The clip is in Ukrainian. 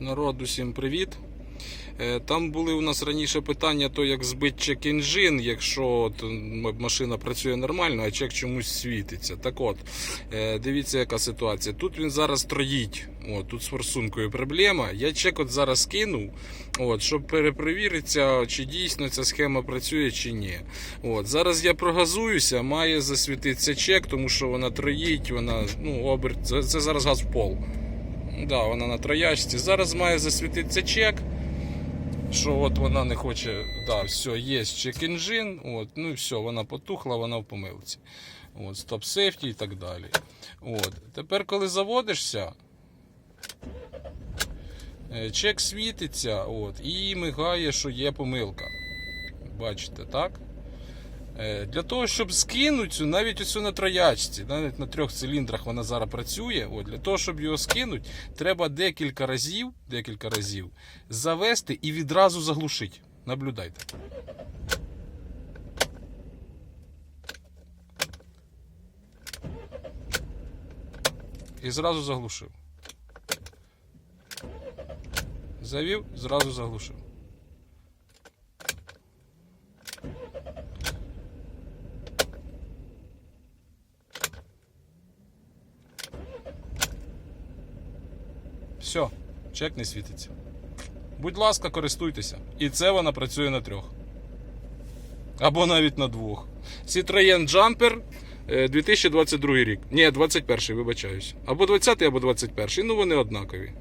Народ, усім привіт. Е, Там були у нас раніше питання, то як збити чек-інжин, якщо от, машина працює нормально, а чек чомусь світиться. Так от, е, дивіться, яка ситуація. Тут він зараз троїть. От, тут з форсункою проблема. Я чек от зараз кинув, от, щоб перепровіритися, чи дійсно ця схема працює, чи ні. От, зараз я прогазуюся, має засвітитися чек, тому що вона троїть, вона ну, оберт. Це, це зараз газ в пол. Да, вона на троячці. Зараз має засвітитися чек. Що от вона не хоче. Да, все, є чек-інжин. От, ну і все, вона потухла, вона в помилці. От, стоп сейфті і так далі. От. Тепер, коли заводишся, е, чек світиться от, і мигає, що є помилка. Бачите, так? Е, Для того, щоб скинути цю, навіть оцю на троячці, навіть на трьох циліндрах вона зараз працює. От, для того, щоб його скинути, треба декілька разів, декілька разів завести і відразу заглушити. Наблюдайте. І зразу заглушив. Завів, зразу заглушив. Все, чек не світиться. Будь ласка, користуйтеся. І це вона працює на трьох. Або навіть на двох. Citroën Jumper е, 2022 рік. Ні, 21 вибачаюсь. Або 20 або 21 Ну вони однакові.